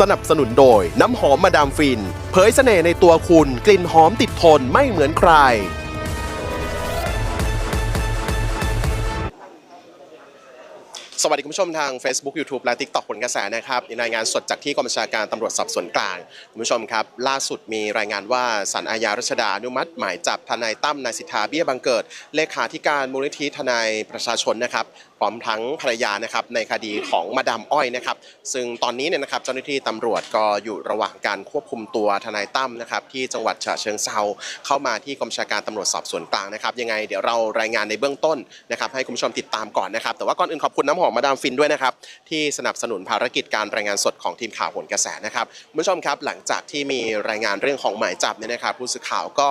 สนับสนุนโดย น้ำหอมมาดามฟิน เผยเสน่ห์ในตัวคุณกลิ่นหอมติดทนไม่เหมือนใคร สวัสดีคุณผู้ชมทาง Facebook YouTube และ TikTok ผลกระแสนะครับรายงานสดจากที่กองบัญชาการตำรวจสอบสวนกลาง คุณผู้ชมครับ ล่าสุดมีรายงานว่าศาลอาญารัชดาอนุมัติ หมายจับทนายตั้มนายสิทธาเบี้ยบังเกิด เลขาธิการมูลนิธิทนายประชาชนนะครับ พร้อมทั้งภรรยานะครับในคดีของมาดามอ้อยนะครับ ซึ่งตอนนี้เนี่ยนะครับเจ้าหน้าที่ตำรวจก็อยู่ระหว่างการควบคุมตัวทนายตั้มนะครับที่จังหวัดฉะเชิงเซาเข้ามาที่กองบัญชาการตำรวจสอบสวนกลางนะครับ ยังไงเดี๋ยวเรารายงานในเบื้องต้นนะครับให้คุณผู้ชมติดตามก่อนนะครับ แต่ว่าก่อนอื่นขอบคุณน้ำหอมมาดามฟินด้วยนะครับที่สนับสนุนภารกิจการรายงานสดของทีมข่าวผลกระแสนะครับคุณผู้ชมครับหลังจากที่มีรายงานเรื่องของหมายจับเนี่ยนะครับผู้สื่อข่าวก็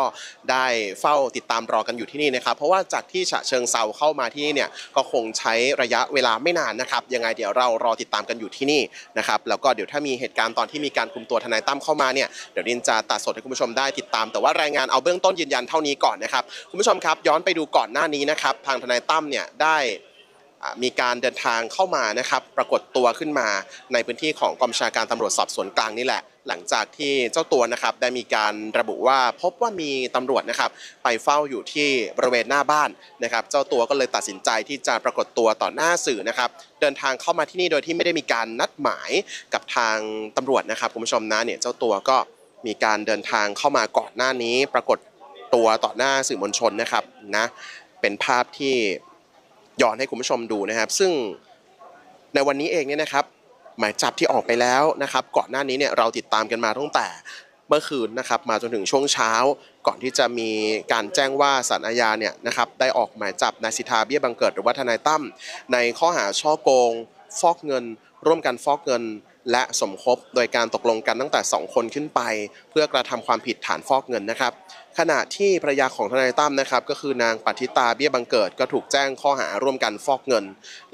ได้เฝ้าติดตามรอกันอยู่ที่นี่นะครับเพราะว่าจากที่ฉะเชิงเซาเข้ามาที่นี่เนี่ยก็คงใช้ระยะเวลาไม่นานนะครับยังไงเดี๋ยวเรารอติดตามกันอยู่ที่นี่นะครับแล้วก็เดี๋ยวถ้ามีเหตุการณ์ตอนที่มีการคุมตัวทนายตั้มเข้ามาเนี่ยเดี๋ยวดินจะตัดสดให้คุณผู้ชมได้ติดตาม แต่ว่ารายงานเอาเบื้องต้นยืนยันเท่านี้ก่อนนะครับคุณผู้ชมครับย้อนไปดูก่อนหน้านี้นะครับทางทนายตั้มเนี่ยได้ มีการเดินทางเข้ามานะครับ ปรากฏตัวขึ้นมาในพื้นที่ของกองชาการตำรวจสอบสวนกลางนี่แหละ หลังจากที่เจ้าตัวนะครับได้มีการระบุว่าพบว่ามีตำรวจนะครับไปเฝ้าอยู่ที่บริเวณหน้าบ้านนะครับ เจ้าตัวก็เลยตัดสินใจที่จะปรากฏตัวต่อหน้าสื่อนะครับ เดินทางเข้ามาที่นี่โดยที่ไม่ได้มีการนัดหมายกับทางตำรวจนะครับคุณผู้ชมนะเนี่ยเจ้าตัวก็มีการเดินทางเข้ามาก่อนหน้านี้ ปรากฏตัวต่อหน้าสื่อมวลชนนะครับนะเป็นภาพที่ ย้อนให้คุณผู้ชมดูนะครับ ซึ่งในวันนี้เองเนี่ยนะครับ หมายจับที่ออกไปแล้วนะครับ ก่อนหน้านี้เนี่ยเราติดตามกันมาตั้งแต่เมื่อคืนนะครับมาจนถึงช่วงเช้า ก่อนที่จะมีการแจ้งว่าศาลอาญาเนี่ยนะครับได้ออกหมายจับนายสิทธาเบี้ยบังเกิดหรือว่าทนายตั้มในข้อหาช่อโกง ฟอกเงิน ร่วมกันฟอกเงิน และสมคบโดยการตกลงกันตั้งแต่ 2 คนขึ้นไป เพื่อกระทำความผิดฐานฟอกเงินนะครับ ขณะที่ภรรยาของทนายตั้มนะครับก็คือนางปัทิตาเบี้ยบังเกิดก็ถูกแจ้งข้อหาร่วมกันฟอกเงิน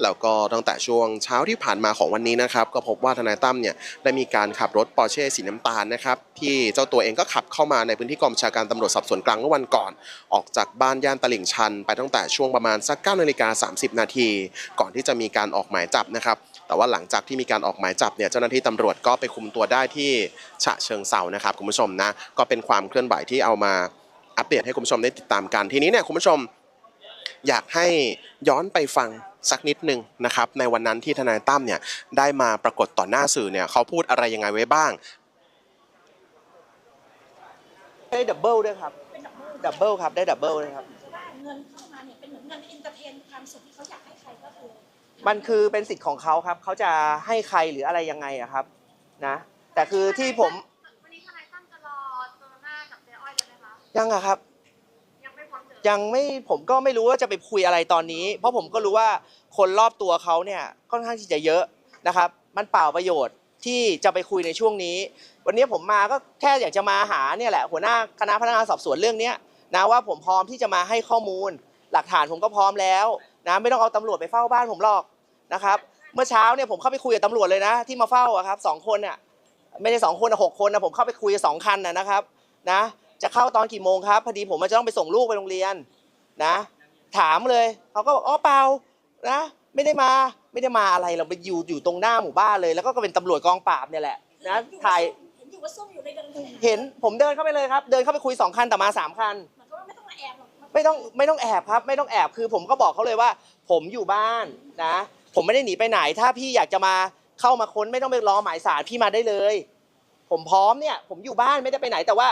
แล้วก็ตั้งแต่ช่วงเช้าที่ผ่านมาของวันนี้นะครับก็พบว่าทนายตั้มเนี่ยได้มีการขับรถปอร์เช่สีน้ำตาลนะครับที่เจ้าตัวเองก็ขับเข้ามาในพื้นที่กองบัญชาการตำรวจสอบสวนกลางเมื่อวันก่อน ออกจากบ้านย่านตลิ่งชัน ไปตั้งแต่ช่วงประมาณสัก9นาฬิกา30 นาทีก่อนที่จะมีการออกหมายจับนะครับ แต่ว่าหลังจากที่มีการออกหมายจับเนี่ยเจ้าหน้าที่ตำรวจก็ไปคุมตัวได้ที่ฉะเชิงเซานะครับคุณผู้ชมนะก็เป็นความเคลื่อนไหวที่เอามาอัปเดตให้คุณผู้ชมได้ติดตามกันทีนี้เนี่ยคุณผู้ชมอยากให้ย้อนไปฟังสักนิดหนึ่งนะครับในวันนั้นที่ทนายตั้มเนี่ยได้มาปรากฏต่อหน้าสื่อเนี่ยเขาพูดอะไรยังไงไว้บ้างได้ดับเบิลด้วยครับเป็นดับเบิลดับเบิลครับได้ดับเบิลเลยครับว่าเงินเข้ามาเนี่ยเป็นเหมือนเงินเอนเตอร์เทนความสุขที่เขาอยากให้ใครก็คือ มันคือเป็นสิทธิ์ของเขาครับ เขาจะให้ใครหรืออะไรยังไงอะครับนะ แต่คือที่ผมวันนี้ทนายตั้มจะรอเจอหน้ากับเจ๊อ้อยเลยไหมคะยังอะครับ ยังไม่พร้อมเจอยังไม่ผมก็ไม่รู้ว่าจะไปคุยอะไรตอนนี้ เพราะผมก็รู้ว่าคนรอบตัวเขาเนี่ยค่อนข้างที่จะเยอะนะครับ มันเปล่าประโยชน์ที่จะไปคุยในช่วงนี้ วันนี้ผมมาก็แค่อยากจะมาหาเนี่ยแหละ หัวหน้าคณะพนักงานสอบสวนเรื่องเนี้ยนะว่าผมพร้อมที่จะมาให้ข้อมูล หลักฐานผมก็พร้อมแล้ว นะไม่ต้องเอาตำรวจไปเฝ้าบ้านผมหรอกนะครับเมื่อเช้าเนี่ยผมเข้าไปคุยกับตำรวจเลยนะ ที่มาเฝ้าอะครับสองคนเนี่ยไม่ได้สองคนอะหกคนนะผมเข้าไปคุยกับสองคันนะนะครับนะจะเข้าตอนกี่โมงครับพอดีผมมันจะต้องไปส่งลูกไปโรงเรียนนะ ถามเลยเขาก็บอกอ๋อเปล่านะไม่ได้มาไม่ได้มาอะไรเราไปอยู่อยู่ตรงหน้าหมู่บ้านเลย แล้วก็เป็นตำรวจกองปราบเนี่ยแหละนะถ่ายเห็นอยู่ว่าซุ่มอยู่ในเดินเห็นผมเดินเข้าไปเลยครับ เดินเข้าไปคุยสองคันแต่มาสามคันเหมือนกับว่าไม่ต้องมาแอบหรอก ไม่ต้องไม่ต้องแอบครับ ไม่ต้องแอบคือผมก็บอกเขาเลยว่า ผมอยู่บ้านนะ ผมไม่ได้หนีไปไหน ถ้าพี่อยากจะมาเข้ามาค้นไม่ต้องไปรอหมายสารพี่มาได้เลย ผมพร้อมเนี่ย ผมอยู่บ้านไม่ได้ไปไหนแต่ว่า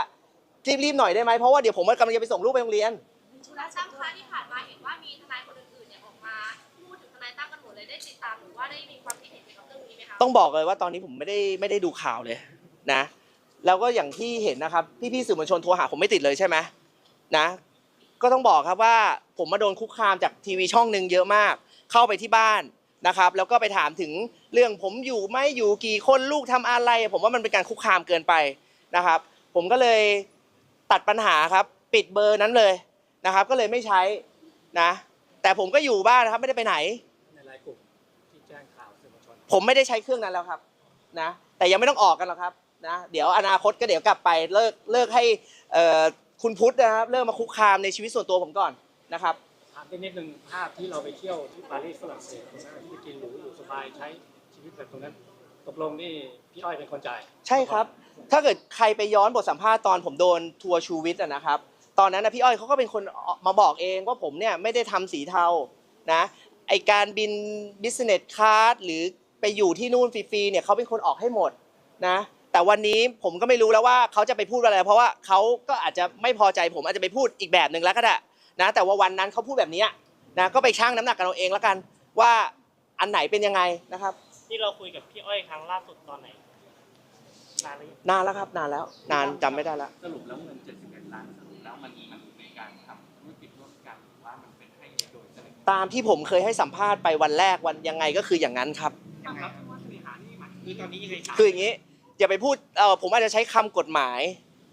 รีบๆหน่อยได้ไหมเพราะว่าเดี๋ยวผมกำลังจะไปส่งลูกไปโรงเรียนธุทระนายส่ตั้วนตัวมคะที่ผ่านมาเห็นว่ามีทนายคนอื่นๆเนี่ยออกมาพูดถึงทนายตั้มกันหมดเลยได้ติดตามหรือว่าได้มีความคิดเห็นเกี่ยวกับเรื่องนี้ไหมคะต้องบอกเลยว่าตอนนี้ผมไม่ได้ไม่ได้ดูข่าวเลยนะ แล้วก็อย่างที่เห็นนะครับพี่ๆสื่อมวลชนโทรหาผมไม่ติดเลยใช่ไหมนะ ก็ต้องบอกครับว่าผมมาโดนคุกคามจากทีวีช่องหนึ่งเยอะมาก เข้าไปที่บ้านนะครับ แล้วก็ไปถามถึงเรื่องผมอยู่ไม่อยู่กี่คนลูกทำอะไร ผมว่ามันเป็นการคุกคามเกินไปนะครับ ผมก็เลยตัดปัญหาครับปิดเบอร์นั้นเลยนะครับ ก็เลยไม่ใช้นะ แต่ผมก็อยู่บ้านนะครับไม่ได้ไปไหนในรายกลุ่มที่แจ้งข่าวสื่อมวลชนผมไม่ได้ใช้เครื่องนั้นแล้วครับนะแต่ยังไม่ต้องออกกันหรอกครับนะเดี๋ยวอนาคตก็เดี๋ยวกลับไปเลิกเลิกให้เอ่อ คุณพุทธนะครับเลิกมาคุกคามในชีวิตส่วนตัวผมก่อนนะครับถามได้นิดนึงภาพที่เราไปเที่ยวที่ปารีสฝรั่งเศสตรงนั้นที่กินหรูอยู่สบายใช้ชีวิตแบบตรงนั้น ตกลงนี่พี่อ้อยเป็นคนจ่ายใช่ครับ ถ้าเกิดใครไปย้อนบทสัมภาษณ์ตอนผมโดนทัวร์ชูวิทย์อะนะครับ ตอนนั้นนะพี่อ้อยเขาก็เป็นคนออกมาบอกเองว่าผมเนี่ยไม่ได้ทำสีเทานะไอการบิน business class หรือไปอยู่ที่นู่นฟรีๆเนี่ยเขาเป็นคนออกให้หมดนะ แต่วันนี้ผมก็ไม่รู้แล้วว่าเขาจะไปพูดอะไร เพราะว่าเขาก็อาจจะไม่พอใจผมอาจจะไปพูดอีกแบบหนึ่งแล้วก็ได้นะแต่ว่าวันนั้นเขาพูดแบบเนี้ยนะก็ไปชั่งน้ำหนักกันเอาเองแล้วกันว่าอันไหนเป็นยังไงนะครับ ที่เราคุยกับพี่อ้อยครั้งล่าสุดตอนไหนนานหรือยังนานแล้วครับ นานแล้ว นานจำไม่ได้แล้วสรุปแล้วเงิน71ล้านสรุปแล้วมันมันเป็นการทำธุรกิจร่วมกันหรือว่ามันเป็นให้โดยเสน่ห์ตามที่ผมเคยให้สัมภาษณ์ไปวันแรกวันยังไงก็คืออย่างนั้นครับยังไงครับว่าบริหารนี่มันคือตอนนี้ยังไงรับคืออย่างนี้ อย่าไปพูดเออผมอาจจะใช้คำกฎหมาย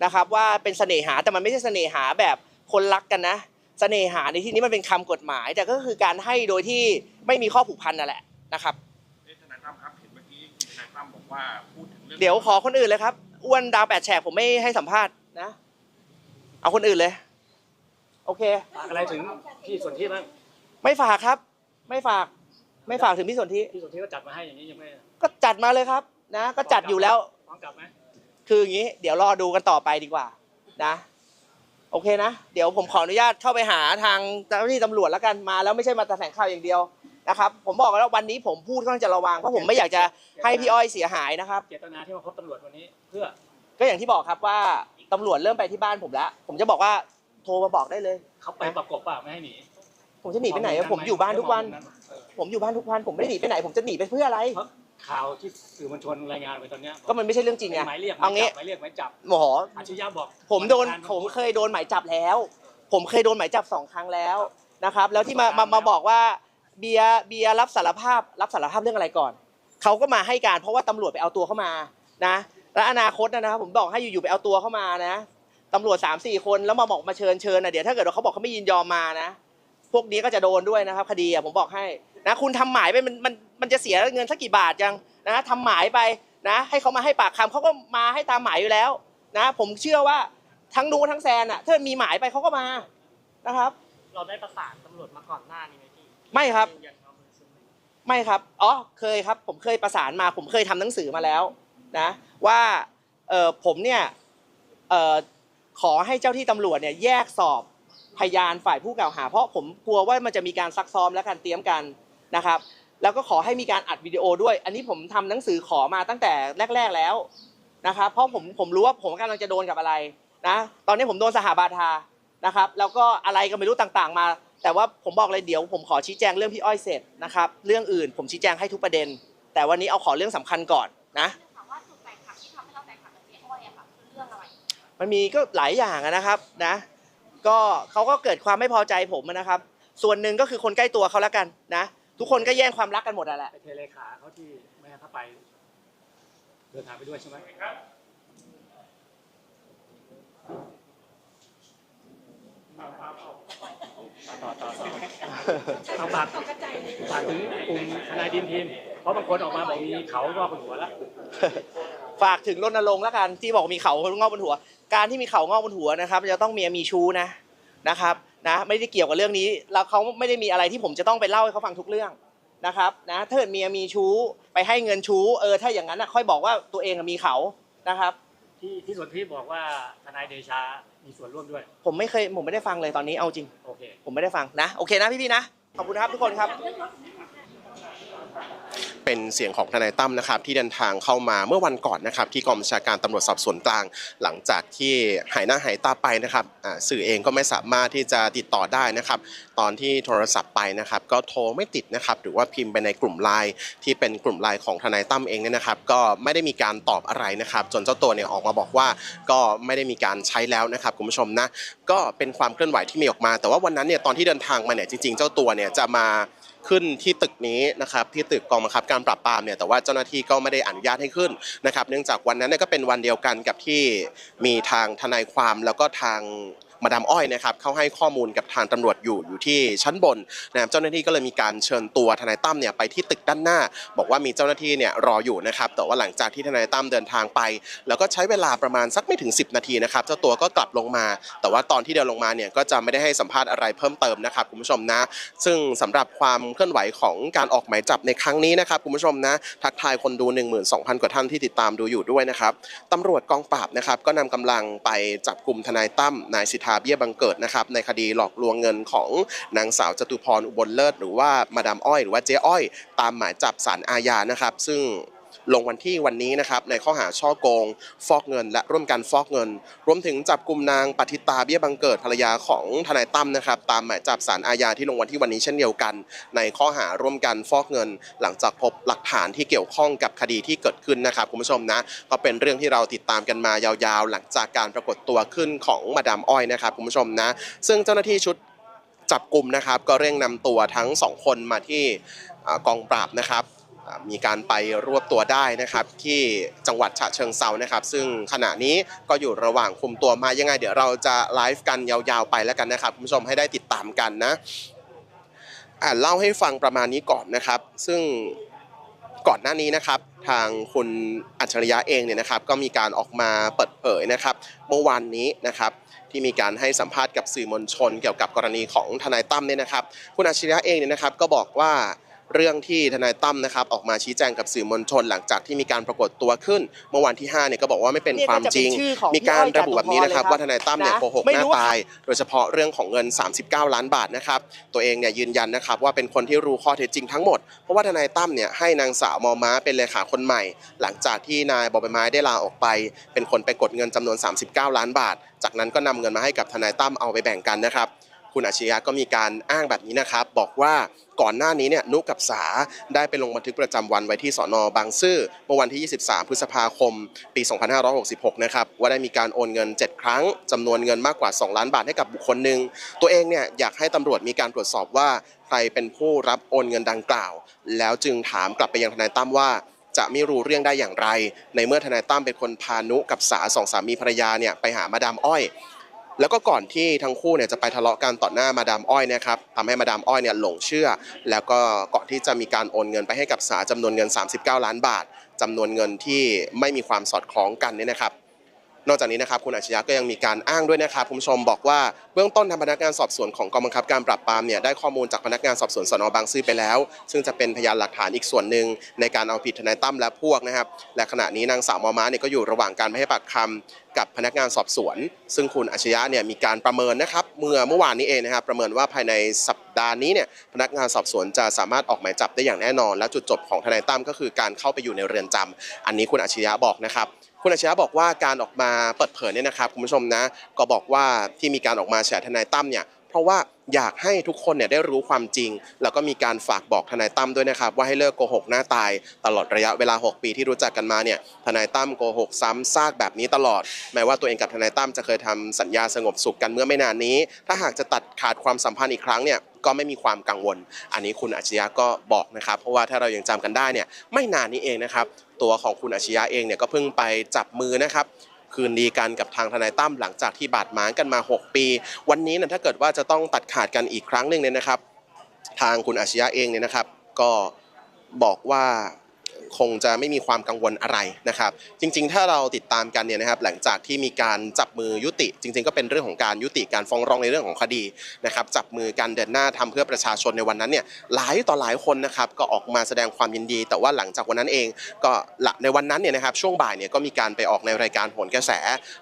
นะครับ ว่าเป็นเสน่หาแต่มันไม่ใช่เสน่หาแบบคนรักกันนะ เสน่หาในที่นี้มันเป็นคำกฎหมาย แต่ก็คือการให้โดยที่ไม่มีข้อผูกพันนั่นแหละนะครับเอ๊ะทนายตั้มครับเห็นเมื่อกี้ทนายตั้มบอกว่าพูดถึงเรื่องเดี๋ยวขอคนอื่นเลยครับอ้วนดาวแปดแฉกผมไม่ให้สัมภาษณ์นะ เอาคนอื่นเลย โอเคฝากอะไรถึงพี่สนที่บ้างไม่ฝากครับ ไม่ฝาก ไม่ฝากถึงพี่สนธิพี่สนที่ก็จัดมาให้อย่างนี้ยังไม่ก็จัดมาเลยครับ นะ ก็จัดอยู่แล้วฟ้องกลับไหมคืออย่างนี้ เดี๋ยวรอดูกันต่อไปดีกว่า นะ โอเคนะ เดี๋ยวผมขออนุญาตเข้าไปหาทางเจ้าหน้าที่ตำรวจแล้วกันมา แล้วไม่ใช่มาแถลงข่าวอย่างเดียวนะครับ ผมบอกแล้ววันนี้ผมพูดค่อนข้างจะระวังเพราะผมไม่อยากจะให้พี่อ้อยเสียหายนะครับ เจตนาที่มาพบตำรวจวันนี้ เพื่อก็อย่างที่บอกครับว่าตำรวจเริ่มไปที่บ้านผมแล้ว ผมจะบอกว่าโทรมาบอกได้เลย เขาไปประกบเปล่าไม่ให้หนีผมจะหนีไปไหนอะผมอยู่บ้านทุกวันผมอยู่บ้านทุกวันผมไม่ได้หนีไปไหน ผมจะหนีไปเพื่ออะไร เพราะ ข่าวที่สื่อมวลชนรายงานไปตอนเนี้ยก็มันไม่ใช่เรื่องจริงไงหมายเรียกหเอามายงี้จับหมายเรียกหมายจับหมอ อาชิยะบอกผมโดนวันอังคารผมเคยโดนหมายจับแล้ว ผมเคยโดนหมายจับสองครั้งแล้วนะครับ แล้วที่มามามาบอกว่าเบียร์เบียร์รับสารภาพรับสารภาพเรื่องอะไรก่อนเขาก็มาให้การเพราะว่าตำรวจไปเอาตัวเข้ามานะ และอนาคตนะนะครับผมบอกให้อยู่ๆไปเอาตัวเข้ามานะตำรวจ3ามสี่คนแล้วมาบอกมาเชิญเชิญนะเดี๋ยวถ้าเกิดว่าเขาบอกเขาไม่ยินยอมมานะ พวกนี้ก็จะโดนด้วยนะครับ คดีอะผมบอกให้นะคุณทำหมายไปมันมันมันจะเสียเงินสักกี่บาทยังนะทำหมายไปนะ ให้เขามาให้ปากคำเขาก็มาให้ตามหมายอยู่แล้วนะ ผมเชื่อว่าทั้งนูนทั้งแซนอะถ้ามีหมายไปเขาก็มานะครับ เราได้ประสานตำรวจมาก่อนหน้านี้ไหมพี่ไม่ครับยืนยันความบริสุทธิ์ไหมไม่ครับอ๋อเคยครับ ผมเคยประสานมา ผมเคยทำหนังสือมาแล้วนะ ว่าเออผมเนี่ยเออขอให้เจ้าที่ตำรวจเนี่ยแยกสอบ พยานฝ่ายผู้กล่าวหา เพราะผมกลัวว่ามันจะมีการซักซ้อมและการเตรียมกันนะครับ แล้วก็ขอให้มีการอัดวิดีโอด้วย อันนี้ผมทำหนังสือขอมาตั้งแต่แรก ๆแล้วนะครับ เพราะผมผมรู้ว่าผมกำลังจะโดนกับอะไรนะตอนนี้ผมโดนสหบาทานะครับ แล้วก็อะไรก็ไม่รู้ต่างๆมา แต่ว่าผมบอกเลยเดี๋ยวผมขอชี้แจงเรื่องพี่อ้อยเสร็จนะครับ เรื่องอื่นผมชี้แจงให้ทุกประเด็น แต่วันนี้เอาขอเรื่องสำคัญก่อนนะถามว่าจุดแตกหักที่ทำให้เราแตกหักกับเจ๊อ้อยอะค่ะคือเรื่องอะไรมันมีก็หลายอย่างอะนะครับนะ ก็เขาก็เกิดความไม่พอใจผมอะนะครับ ส่วนหนึ่งก็คือคนใกล้ตัวเขาแล้วกันนะ ทุกคนก็แย่งความรักกันหมดอะแหละไปเทเลขาเขาที่ไม่ให้เขาไปเดินทางไปด้วยใช่ไหมต่อต่อต่อเอาฝากฝากถึงกลุ่มทนายดินทีม เพราะบางคนออกมาบอกมีเขางอกบนหัวแล้ว ฝากถึงรณรงค์แล้วกันที่บอกมีเขางอกบนหัว การที่มีเขางอกบนหัวนะครับ จะต้องเมียมีชู้นะนะครับนะไม่ได้เกี่ยวกับเรื่องนี้แล้วเขาไม่ได้มีอะไรที่ผมจะต้องไปเล่าให้เขาฟังทุกเรื่องนะครับนะถ้าเกิดเมียมีชู้ไปให้เงินชู้เออถ้าอย่างนั้นนะค่อยบอกว่าตัวเองอะมีเขานะครับที่ที่ส่วนที่บอกว่าทนายเดชา มีส่วนร่วมด้วย ผมไม่เคยผมไม่ได้ฟังเลยตอนนี้เอาจริง โอเค ผมไม่ได้ฟังนะ โอเคนะพี่ๆนะ ขอบคุณครับทุกคนครับ เป็นเสียงของทนายตั้มนะครับที่เดินทางเข้ามาเมื่อวันก่อนนะครับที่กองบัญชาการตำรวจสอบสวนกลาง หลังจากที่หายหน้าหายตาไปนะครับสื่อเองก็ไม่สามารถที่จะติดต่อได้นะครับ ตอนที่โทรศัพท์ไปนะครับ ก็โทรไม่ติดนะครับ หรือว่าพิมพ์ไปในกลุ่มไลน์ที่เป็นกลุ่มไลน์ของทนายตั้มเองเนี่ยนะครับ ก็ไม่ได้มีการตอบอะไรนะครับ จนเจ้าตัวเนี่ยออกมาบอกว่าก็ไม่ได้มีการใช้แล้วนะครับคุณผู้ชมนะก็เป็นความเคลื่อนไหวที่มีออกมา แต่ว่าวันนั้นเนี่ยตอนที่เดินทางมาเนี่ยจริง ๆ เจ้าตัวเนี่ยจะมา ขึ้นที่ตึกนี้นะครับที่ตึกกองบังคับการปราบปรามเนี่ยแต่ว่าเจ้าหน้าที่ก็ไม่ได้อนุญาตให้ขึ้นนะครับ เนื่องจากวันนั้นก็เป็นวันเดียวกันกับที่มีทางทนายความแล้วก็ทาง มาดามอ้อยนะครับเข้าให้ข้อมูลกับทางตำรวจอยู่อยู่ที่ชั้นบนนะครับเจ้าหน้าที่ก็เลยมีการเชิญตัวทนายตั้มเนี่ยไปที่ตึกด้านหน้า บอกว่ามีเจ้าหน้าที่เนี่ยรออยู่นะครับแต่ว่าหลังจากที่ทนายตั้มเดินทางไป แล้วก็ใช้เวลาประมาณสักไม่ถึง 10 นาทีนะครับเจ้าตัวก็กลับลงมา แต่ว่าตอนที่เดินลงมาเนี่ยก็จะไม่ได้ให้สัมภาษณ์อะไรเพิ่มเติมนะครับคุณผู้ชมนะ ซึ่งสำหรับความเคลื่อนไหวของการออกหมายจับในครั้งนี้นะครับคุณผู้ชมนะทักทายคนดู 12,000 กว่าท่านที่ติดตามดูอยู่ด้วยนะครับตำรวจกองปราบนะครับก็นำกำลังไปจับกลุ่มทนายตั้มนายสิทธาเบี้ยบังเกิดนะครับในคดีหลอกลวงเงินของนางสาวจตุพรอุบลเลิศ หรือว่ามาดามอ้อย หรือว่าเจ๊อ้อย ตามหมายจับสารอาญานะครับ ซึ่ง ลงวันที่วันนี้นะครับในข้อหาช่อโกง ฟอกเงิน และร่วมกันฟอกเงิน รวมถึงจับกลุ่มนางปฏิตาเบี้ยบังเกิดภรรยาของทนายตั้มนะครับตามหมายจับสารอาญาที่ลงวันที่วันนี้เช่นเดียวกัน ในข้อหาร่วมกันฟอกเงิน หลังจากพบหลักฐานที่เกี่ยวข้องกับคดีที่เกิดขึ้นนะครับคุณผู้ชมนะก็เป็นเรื่องที่เราติดตามกันมายาวๆ หลังจากการปรากฏตัวขึ้นของมาดามอ้อยนะครับคุณผู้ชมนะ ซึ่งเจ้าหน้าที่ชุดจับกลุ่มนะครับ ก็เร่งนำตัวทั้งสองคนมาที่กองปราบนะครับ มีการไปรวบตัวได้นะครับ ที่จังหวัดฉะเชิงเซานะครับ ซึ่งขณะนี้ก็อยู่ระหว่างคุมตัวมายังไง เดี๋ยวเราจะไลฟ์กันยาวๆไปแล้วกันนะครับคุณผู้ชมให้ได้ติดตามกันนะอ่านเล่าให้ฟังประมาณนี้ก่อนนะครับ ซึ่งก่อนหน้านี้นะครับทางคุณอัจฉริยะเองเนี่ยนะครับ ก็มีการออกมาเปิดเผยนะครับ เมื่อวานนี้นะครับที่มีการให้สัมภาษณ์กับสื่อมวลชน เกี่ยวกับกรณีของทนายตั้มเนี่ยนะครับ คุณอัจฉริยะเองเนี่ยนะครับก็บอกว่า เรื่องที่ทนายตั้มนะครับออกมาชี้แจงกับสื่อมวลชน หลังจากที่มีการปรากฏตัวขึ้น เมื่อวันที่5เนี่ยก็บอกว่าไม่เป็นเนี่ยความก็จะจริงเป็นชื่อของมีการพี่อ้อยระบุแบบนี้นะครับจตุพรเลยครับว่าทนายตั้มเนี่ยนะโกหกไม่หน้ารู้ว่าตาย โดยเฉพาะเรื่องของเงิน 39 ล้านบาทนะครับตัวเองเนี่ยยืนยันนะครับว่าเป็นคนที่รู้ข้อเท็จจริงทั้งหมดเพราะว่าทนายตั้มเนี่ยให้นางสาวมอม้าเป็นเลขาคนใหม่ หลังจากที่นายบอใบไม้ได้ลาออกไป เป็นคนไปกดเงินจำนวน 39 ล้านบาท จากนั้นก็นำเงินมาให้กับทนายตั้มเอาไปแบ่งกันนะครับ คุณอาชญะก็มีการอ้างแบบนี้นะครับ บอกว่าก่อนหน้านี้เนี่ยนุกับสาได้ไปลงบันทึกประจำวันไว้ที่สอนอบางซื่อเมื่อวันที่ 23 พฤษภาคม ปี 2566 นะครับ ว่าได้มีการโอนเงิน 7 ครั้งจำนวนเงินมากกว่า 2 ล้านบาทให้กับบุคคลหนึ่ง ตัวเองเนี่ยอยากให้ตำรวจมีการตรวจสอบว่าใครเป็นผู้รับโอนเงินดังกล่าว แล้วจึงถามกลับไปยังทนายตั้มว่าจะไม่รู้เรื่องได้อย่างไร ในเมื่อทนายตั้มเป็นคนพานุกับสาสองสามีภรรยาเนี่ยไปหามาดามอ้อย แล้วก็ก่อนที่ทั้งคู่เนี่ยจะไปทะเลาะกันต่อหน้ามาดามอ้อยนะครับทำให้มาดามอ้อยเนี่ยหลงเชื่อ แล้วก็ก่อนที่จะมีการโอนเงินไปให้กับสาจำนวนเงิน 39 ล้านบาทจำนวนเงินที่ไม่มีความสอดคล้องกันเนี่ยนะครับ นอกจากนี้นะครับคุณอาชญะก็ยังมีการอ้างด้วยนะครับคุณผู้ชมบอกว่าเบื้องต้นทางพนักงานสอบสวนของกองบังคับการปราบปรามเนี่ยได้ข้อมูลจากพนักงานสอบสวนสนบางซื่อไปแล้ว ซึ่งจะเป็นพยานหลักฐานอีกส่วนหนึ่งในการเอาผิดทนายตั้มและพวกนะครับและขณะนี้นางสาวมอม้าเนี่ยก็อยู่ระหว่างการไปให้ปากคำกับพนักงานสอบสวน ซึ่งคุณอาชญะเนี่ยมีการประเมินนะครับเมื่อเมื่อวานนี้เองนะครับประเมินว่าภายในสัปดาห์นี้เนี่ยพนักงานสอบสวนจะสามารถออกหมายจับได้อย่างแน่นอน และจุดจบของทนายตั้มก็คือการเข้าไปอยู่ในเรือนจำอันนี้คุณอาชญะบอกนะครับ คุณอาชญะบอกว่าการออกมาเปิดเผยเนี่ยนะครับคุณผู้ชมนะ ก็บอกว่าที่มีการออกมาแฉทนายตั้มเนี่ยเพราะว่าอยากให้ทุกคนเนี่ยได้รู้ความจริง แล้วก็มีการฝากบอกทนายตั้มด้วยนะครับ ว่าให้เลิกโกหกหน้าตาย ตลอดระยะเวลา 6 ปีที่รู้จักกันมาเนี่ยทนายตั้มโกหกซ้ำซากแบบนี้ตลอด แม้ว่าตัวเองกับทนายตั้มจะเคยทำสัญญาสงบสุขกันเมื่อไม่นานนี้ ถ้าหากจะตัดขาดความสัมพันธ์อีกครั้งเนี่ย ก็ไม่มีความกังวล อันนี้คุณอาชญะก็บอกนะครับ เพราะว่าถ้าเรายังจำกันได้เนี่ยไม่นานนี้เองนะครับ ตัวของคุณอาชญะเองเนี่ยก็เพิ่งไปจับมือนะครับคืนดีกันกับทางทนายตั้มหลังจากที่บาดหมางกันมา 6 ปี วันนี้นะถ้าเกิดว่าจะต้องตัดขาดกันอีกครั้งหนึ่งเนี่ยนะครับ ทางคุณอาชญะเองเนี่ยนะครับ ก็บอกว่า คงจะไม่มีความกังวลอะไรนะครับ จริง ๆ ถ้าเราติดตามกันเนี่ยนะครับหลังจากที่มีการจับมือยุติ จริง ๆ ก็เป็นเรื่องของการยุติการฟ้องร้องในเรื่องของคดีนะครับจับมือกันเดินหน้าทำเพื่อประชาชนในวันนั้นเนี่ยหลายต่อหลายคนนะครับก็ออกมาแสดงความยินดี แต่ว่าหลังจากวันนั้นเอง ก็ในวันนั้นเนี่ยนะครับช่วงบ่ายเนี่ยก็มีการไปออกในรายการโหนกระแส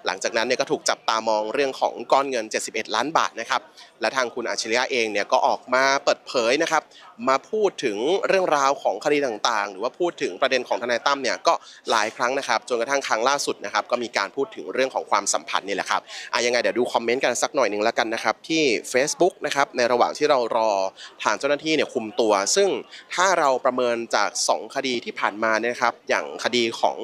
หลังจากนั้นเนี่ยก็ถูกจับตามองเรื่องของก้อนเงิน 71 ล้านบาทนะครับ และทางคุณอาชริยะเองเนี่ยก็ออกมาเปิดเผยนะครับ มาพูดถึงเรื่องราวของคดีต่างๆ หรือว่าพูดถึงประเด็นของทนายตั้มเนี่ยก็หลายครั้งนะครับ จนกระทั่งครั้งล่าสุดนะครับ ก็มีการพูดถึงเรื่องของความสัมพันธ์นี่แหละครับอะยังไงเดี๋ยวดูคอมเมนต์กันสักหน่อยหนึ่งแล้วกันนะครับที่ Facebook นะครับในระหว่างที่เรารอทางเจ้าหน้าที่เนี่ยคุมตัว ซึ่งถ้าเราประเมินจาก 2 คดีที่ผ่านมาเนี่ยครับอย่างคดีของ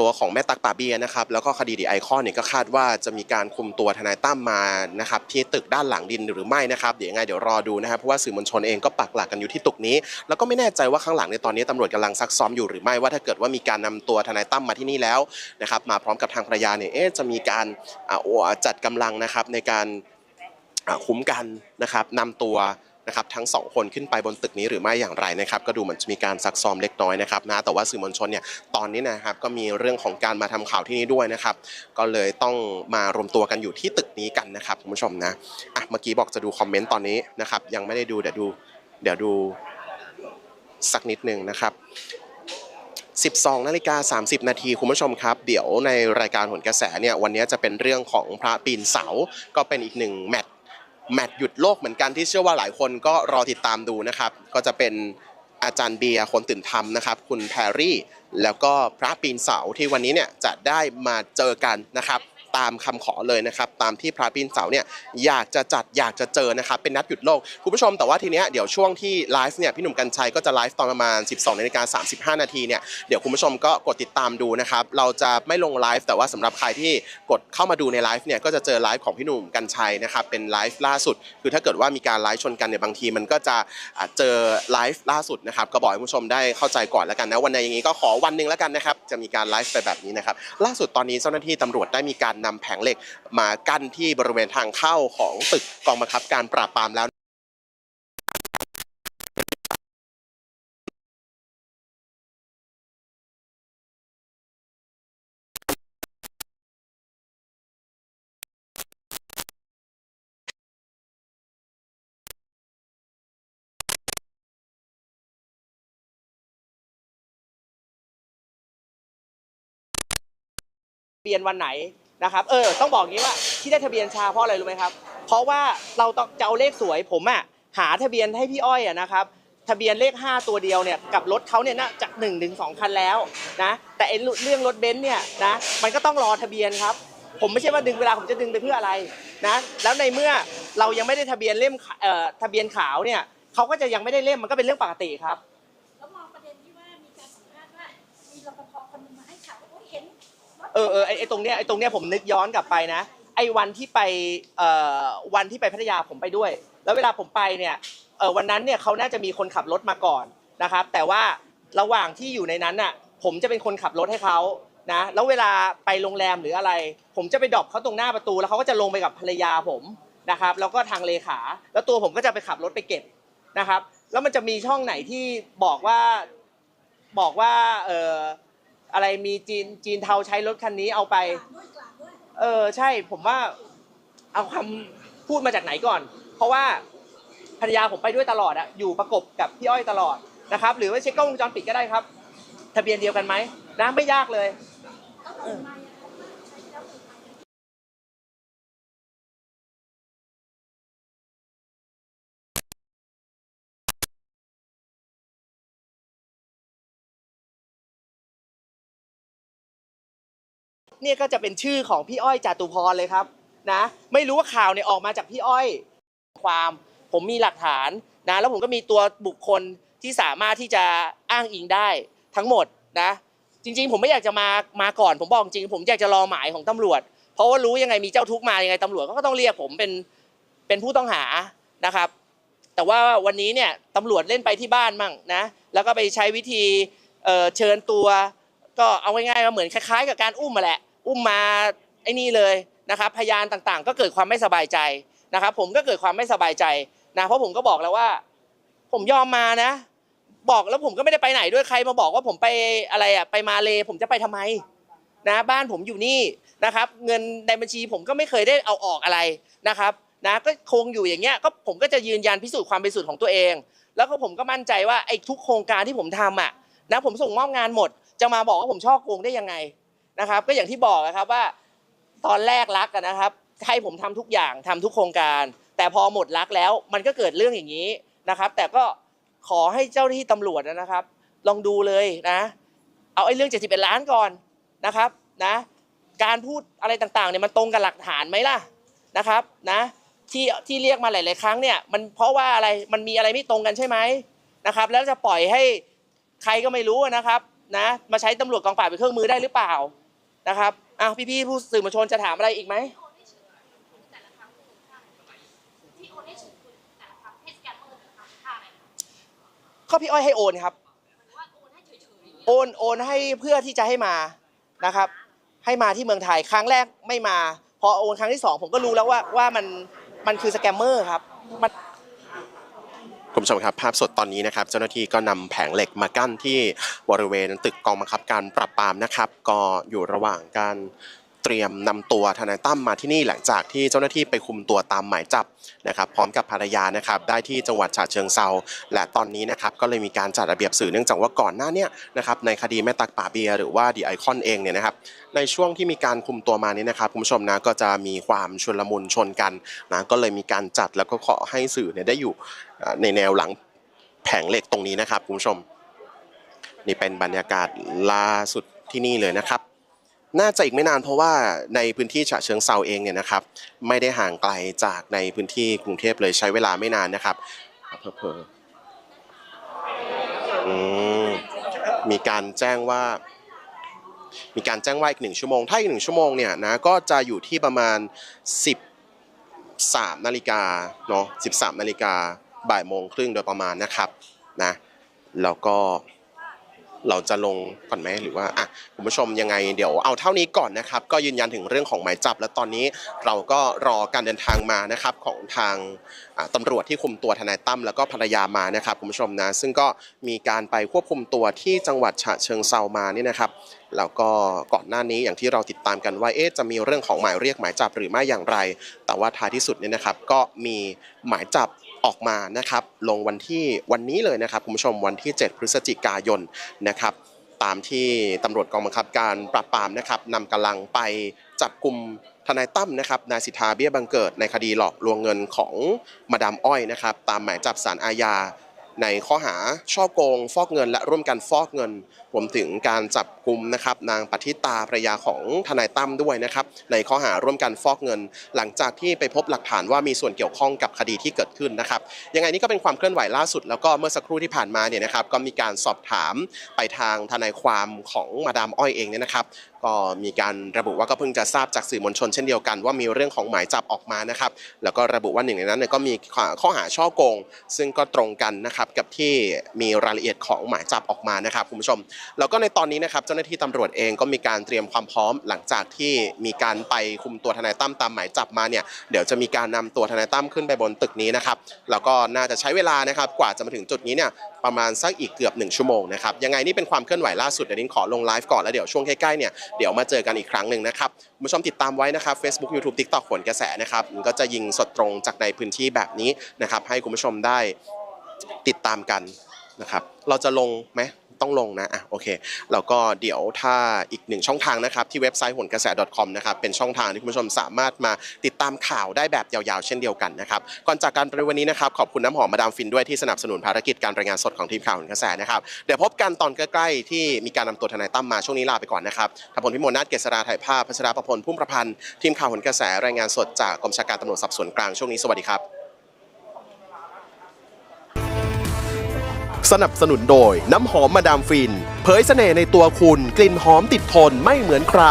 ตัวของแม่ตักป่าเบียนะครับแล้วก็คดีดีไอคอนเนี่ยก็คาดว่าจะมีการคุมตัวทนายตั้มมานะครับที่ตึกด้านหลังดินหรือไม่นะครับเดี๋ยวยังไงเดี๋ยวรอดูนะครับเพราะว่าสื่อมวลชนเองก็ปักหลักกันอยู่ที่ตึกนี้ แล้วก็ไม่แน่ใจว่าข้างหลังในตอนนี้ตำรวจกำลังซักซ้อมอยู่หรือไม่ว่าถ้าเกิดว่ามีการนำตัวทนายตั้มมาที่นี่แล้วนะครับมาพร้อมกับทางภรรยาเนี่ยเอ๊ะจะมีการอ่าจัดกำลังนะครับในการคุ้มกันนะครับนำตัว นะครับทั้งสองคนขึ้นไปบนตึกนี้หรือไม่อย่างไรนะครับก็ดูเหมือนจะมีการซักซ้อมเล็กน้อยนะครับนะแต่ว่าสื่อมวลชนเนี่ยตอนนี้นะครับก็มีเรื่องของการมาทำข่าวที่นี่ด้วยนะครับก็เลยต้องมารวมตัวกันอยู่ที่ตึกนี้กันนะครับคุณผู้ชมนะอะเมื่อกี้บอกจะดูคอมเมนต์ตอนนี้นะครับยังไม่ได้ดูเดี๋ยวดูเดี๋ยวดูสักนิดหนึ่งนะครับ12นาฬิกา30 นาทีคุณผู้ชมครับ เดี๋ยวในรายการหนกระแสเนี่ยวันนี้จะเป็นเรื่องของพระปีนเสา ก็เป็นอีกหนึ่งแมตช์ แมตช์หยุดโลกเหมือนกันที่เชื่อว่าหลายคนก็รอติดตามดูนะครับ ก็จะเป็นอาจารย์เบียร์คนตื่นธรรมนะครับ คุณแพรรี่ แล้วก็พระปีนเสาที่วันนี้เนี่ยจะได้มาเจอกันนะครับ ตามคำขอเลยนะครับตามที่พระปีนเสาเนี่ยอยากจะจัดอยากจะเจอนะครับเป็นนัดหยุดโลกคุณผู้ชมแต่ว่าทีเนี้ยเดี๋ยวช่วงที่ไลฟ์เนี่ยพี่หนุ่มกัญชัยก็จะไลฟ์ตอนประมาณ 12นาฬิกา35 นาทีเนี่ยเดี๋ยวคุณผู้ชมก็กดติดตามดูนะครับเราจะไม่ลงไลฟ์แต่ว่าสำหรับใครที่กดเข้ามาดูในไลฟ์เนี่ยก็จะเจอไลฟ์ของพี่หนุ่มกัญชัยนะครับเป็นไลฟ์ล่าสุด คือถ้าเกิดว่ามีการไลฟ์ชนกันเนี่ยบางทีมันก็จะเจอไลฟ์ล่าสุดนะครับก็บอกให้คุณผู้ชมได้เข้าใจก่อนแล้วกันนะวันในอย่างนี้ก็ขอวันหนึ่งแล้วกันนะครับจะมีการไลฟ์ไปแบบนี้นะครับล่าสุดตอนนี้เจ้าหน้าที่ตำรวจได้มีการนำแผงเหล็กมากั้นที่บริเวณทางเข้าของตึกกองบังคับการปราบปรามแล้วทะเบียนวันไหน นะครับเออต้องบอกงี้ว่าที่ได้ทะเบียนชาเพราะอะไรรู้ไหมครับ เพราะว่าเราต้องจะเอาเลขสวยผมอะหาทะเบียนให้พี่อ้อยอะนะครับทะเบียนเลข 5 ตัวเดียวเนี่ยกับรถเขาเนี่ยน่าจะ1นถึงสคันแล้วนะแต่ไอ้เรื่องรถเบนซ์เนี่ยนะมันก็ต้องรอทะเบียนครับ ผมไม่ใช่ว่าดึงเวลาผมจะดึงไปเพื่ออะไรนะแล้วในเมื่อเรายังไม่ได้ทะเบียนเล่มเอ่อทะเบียนขาวเนี่ยเขาก็จะยังไม่ได้เล่มมันก็เป็นเรื่องปกติครับ เออเออไอไอตรงเนี้ยไอตรงเนี้ยผมนึกย้อนกลับไปนะ ไอวันที่ไปเอ่อวันที่ไปพัทยาผมไปด้วย แล้วเวลาผมไปเนี่ยเออวันนั้นเนี่ยเขาน่าจะมีคนขับรถมาก่อนนะครับ แต่ว่าระหว่างที่อยู่ในนั้นน่ะ ผมจะเป็นคนขับรถให้เขานะ แล้วเวลาไปโรงแรมหรืออะไร ผมจะไปดรอปเขาตรงหน้าประตู แล้วเขาก็จะลงไปกับภรรยาผมนะครับ แล้วก็ทางเลขา แล้วตัวผมก็จะไปขับรถไปเก็บนะครับ แล้วมันจะมีช่องไหนที่บอกว่าบอกว่าเออ อะไรมีจีนจีนเทาใช้รถคันนี้เอาไปด้วยกลางด้วยเออใช่ผมว่าเอาคำพูดมาจากไหนก่อน เพราะว่าภรรยาผมไปด้วยตลอดอะอยู่ประกบกับพี่อ้อยตลอดนะครับ หรือว่าเช็คกล้องวงจรปิดก็ได้ครับ ทะเบียนเดียวกันไหมนะไม่ยากเลย เนี่ยก็จะเป็นชื่อของพี่อ้อยจาตุพรเลยครับนะ ไม่รู้ว่าข่าวเนี่ยออกมาจากพี่อ้อย ความผมมีหลักฐานนะแล้วผมก็มีตัวบุคคลที่สามารถที่จะอ้างอิงได้ทั้งหมดนะ จริง ๆ ผมไม่อยากจะมามาก่อนผมบอกจริงผมอยากจะรอหมายของตำรวจ เพราะว่ารู้ยังไงมีเจ้าทุกข์มายังไงตำรวจก็ต้องเรียกผมเป็นเป็นผู้ต้องหานะครับ แต่ว่าวันนี้เนี่ยตำรวจเล่นไปที่บ้านมั่งนะแล้วก็ไปใช้วิธีเเชิญตัว ก็เอาง่ายๆว่าเหมือนคล้ายๆ กับการอุ้มมาแหละ อุ้มมาไอ้นี่เลยนะครับ พยานต่างๆ ก็เกิดความไม่สบายใจนะครับ ผมก็เกิดความไม่สบายใจนะเพราะผมก็บอกแล้วว่า ผมยอมมานะ บอกแล้วผมก็ไม่ได้ไปไหนด้วยใครมาบอกว่าผมไปอะไรอะไปมาเลผมจะไปทำไมนะบ้านผมอยู่นี่นะครับ เงินในบัญชีผมก็ไม่เคยได้เอาออกอะไรนะครับนะก็คงอยู่อย่างเงี้ยก็ผมก็จะยืนยันพิสูจน์ความบริสุทธิ์ของตัวเอง แล้วก็ผมก็มั่นใจว่าไอ้ทุกโครงการที่ผมทำอะนะผมส่งมอบงานหมด จะมาบอกว่าผมชอบโกงได้ยังไง นะครับ ก็อย่างที่บอกนะครับว่า ตอนแรกรักอะนะครับให้ผมทำทุกอย่างทำทุกโครงการ แต่พอหมดรักแล้วมันก็เกิดเรื่องอย่างนี้นะครับ แต่ก็ขอให้เจ้าหน้าที่ตำรวจนะครับ ลองดูเลยนะ เอาไอ้เรื่อง71ล้านก่อนนะครับนะการพูดอะไรต่างๆเนี่ยมันตรงกับหลักฐานไหมล่ะนะครับนะที่ที่เรียกมาหลาย ๆ ครั้งเนี่ยมันเพราะว่าอะไรมันมีอะไรไม่ตรงกันใช่ไหมนะครับ แล้วจะปล่อยให้ใครก็ไม่รู้นะครับนะมาใช้ตำรวจกองปราบเป็นเครื่องมือได้หรือเปล่า นะครับอ้าวพี่ๆผู้สื่อมวลชนจะถามอะไรอีกไหมโอนให้เฉยคุณแต่ละครั้งคุณค่าอะไรที่โอนให้เฉยคุณแต่ละครั้งให้สแกมเมอร์ครับข้อพี่อ้อยให้โอนครับโอนให้เฉยๆโอนโอนให้เพื่อที่จะให้มานะครับ ให้มาที่เมืองไทยครั้งแรกไม่มา พอโอนครั้งที่สองผมก็รู้แล้วว่าว่ามันมันคือสแกมเมอร์ครับมัน คุณผู้ชมครับภาพสดตอนนี้นะครับ เจ้าหน้าที่ก็นำแผงเหล็กมากั้นที่บริเวณตึกกองบังคับการปราบปรามนะครับ ก็อยู่ระหว่างการเตรียมนำตัวทนายตั้มมาที่นี่หลังจากที่เจ้าหน้าที่ไปคุมตัวตามหมายจับนะครับ พร้อมกับภรรยานะครับ ได้ที่จังหวัดฉะเชิงเซาและตอนนี้นะครับก็เลยมีการจัดระเบียบสื่อเนื่องจากว่าก่อนหน้านี้นะครับในคดีแม่ตักป่าเบียหรือว่าดีไอคอนเองเนี่ยนะครับ ในช่วงที่มีการคุมตัวมานี้นะครับคุณผู้ชมนะก็จะมีความชุลมุนชนกันนะก็เลยมีการจัดแล้วก็ขอให้สื่อเนี่ยได้อยู่ในแนวหลังแผงเหล็กตรงนี้นะครับคุณผู้ชม นี่เป็นบรรยากาศล่าสุดที่นี่เลยนะครับ น่าจะอีกไม่นานเพราะว่าในพื้นที่ฉะเชิงเซาเองเนี่ยนะครับ ไม่ได้ห่างไกลจากในพื้นที่กรุงเทพเลยใช้เวลาไม่นานนะครับเพอๆอืมมีการแจ้งว่า มีการแจ้งว่าอีกหนึ่งชั่วโมง ถ้าอีกหนึ่งชั่วโมงเนี่ยนะก็จะอยู่ที่ประมาณ 13นาฬิกาเนาะ13นาฬิกาบ่ายโมงครึ่งโดยประมาณนะครับนะแล้วก็ เราจะลงก่อนไหมหรือว่าอะคุณผู้ชมยังไงเดี๋ยวเอาเท่านี้ก่อนนะครับ ก็ยืนยันถึงเรื่องของหมายจับ และตอนนี้เราก็รอการเดินทางมานะครับของทางอ่าตำรวจที่คุมตัวทนายตั้มแล้วก็ภรรยามานะครับคุณผู้ชมนะ ซึ่งก็มีการไปควบคุมตัวที่จังหวัดฉะเชิงเซามานี่นะครับแล้วก็ก่อนหน้านี้อย่างที่เราติดตามกันว่าเอ๊ะจะมีเรื่องของหมายเรียกหมายจับหรือไม่อย่างไร แต่ว่าท้ายที่สุดเนี่ยนะครับก็มีหมายจับ ออกมานะครับลงวันที่วันนี้เลยนะครับคุณผู้ชมวันที่ 7 พฤศจิกายนนะครับตามที่ตำรวจกองบังคับการปราบปรามนะครับนำกำลังไปจับกลุ่มทนายตั้มนะครับนายสิทธาเบี้ยบังเกิดในคดีหลอกลวงเงินของมาดามอ้อยนะครับตามหมายจับสารอาญา ในข้อหาช่อโกง ฟอกเงิน และร่วมกันฟอกเงิน รวมถึงการจับกลุ่มนะครับนางปฏิตาภรรยาของทนายตั้มด้วยนะครับในข้อหาร่วมกันฟอกเงิน หลังจากที่ไปพบหลักฐานว่ามีส่วนเกี่ยวข้องกับคดีที่เกิดขึ้นนะครับยังไงนี่ก็เป็นความเคลื่อนไหวล่าสุด แล้วก็เมื่อสักครู่ที่ผ่านมาเนี่ยนะครับก็มีการสอบถามไปทางทนายความของมาดามอ้อยเองเนี่ยนะครับ ก็มีการระบุว่าก็เพิ่งจะทราบจากสื่อมวลชนเช่นเดียวกัน ว่ามีเรื่องของหมายจับออกมานะครับ แล้วก็ระบุว่าหนึ่งในนั้นเนี่ยก็มีข้อหาช่อโกง ซึ่งก็ตรงกันนะครับกับที่มีรายละเอียดของหมายจับออกมานะครับคุณผู้ชม แล้วก็ในตอนนี้นะครับเจ้าหน้าที่ตำรวจเองก็มีการเตรียมความพร้อมหลังจากที่มีการไปคุมตัวทนายตั้มตามหมายจับมาเนี่ยเดี๋ยวจะมีการนำตัวทนายตั้มขึ้นไปบนตึกนี้นะครับแล้วก็น่าจะใช้เวลานะครับกว่าจะมาถึงจุดนี้เนี่ย ประมาณสักอีกเกือบหนึ่งชั่วโมงนะครับยังไงนี่เป็นความเคลื่อนไหวล่าสุดเดี๋ยวนิ้งขอลงไลฟ์ก่อนแล้วเดี๋ยวช่วงใกล้ๆเนี่ยเดี๋ยวมาเจอกันอีกครั้งหนึ่งนะครับคุณผู้ชมติดตามไว้นะครับ Facebook YouTube TikTok ขนกระแสนะครับก็จะยิงสดตรงจากในพื้นที่แบบนี้นะครับให้คุณผู้ชมได้ติดตามกันนะครับเราจะลงไหม ต้องลงนะอะโอเคแล้วก็เดี๋ยวถ้าอีกหนึ่งช่องทางนะครับที่เว็บไซต์หนกระแส .com นะครับเป็นช่องทางที่คุณผู้ชมสามารถมาติดตามข่าวได้แบบยาวๆ เช่นเดียวกันนะครับก่อนจากการในวันนี้นะครับขอบคุณน้ำหอมมาดามฟินด้วยที่สนับสนุนภารกิจการรายงานสดของทีมข่าวหนกระแสนะครับเดี๋ยวพบกันตอนใกล้ๆที่มีการนำตัวทนายตั้มมาช่วงนี้ลาไปก่อนนะครับทพลพิมลนาถเกษราถ่ายภาพพัชราประพลพุ่มประพันธ์ทีมข่าวหนกระแสรายงานสดจากกรมชาการตำรวจสอบสวนกลางช่วงนี้สวัสดีครับ สนับสนุนโดย น้ำหอมมาดามฟิน เผยเสน่ห์ในตัวคุณกลิ่นหอมติดทนไม่เหมือนใคร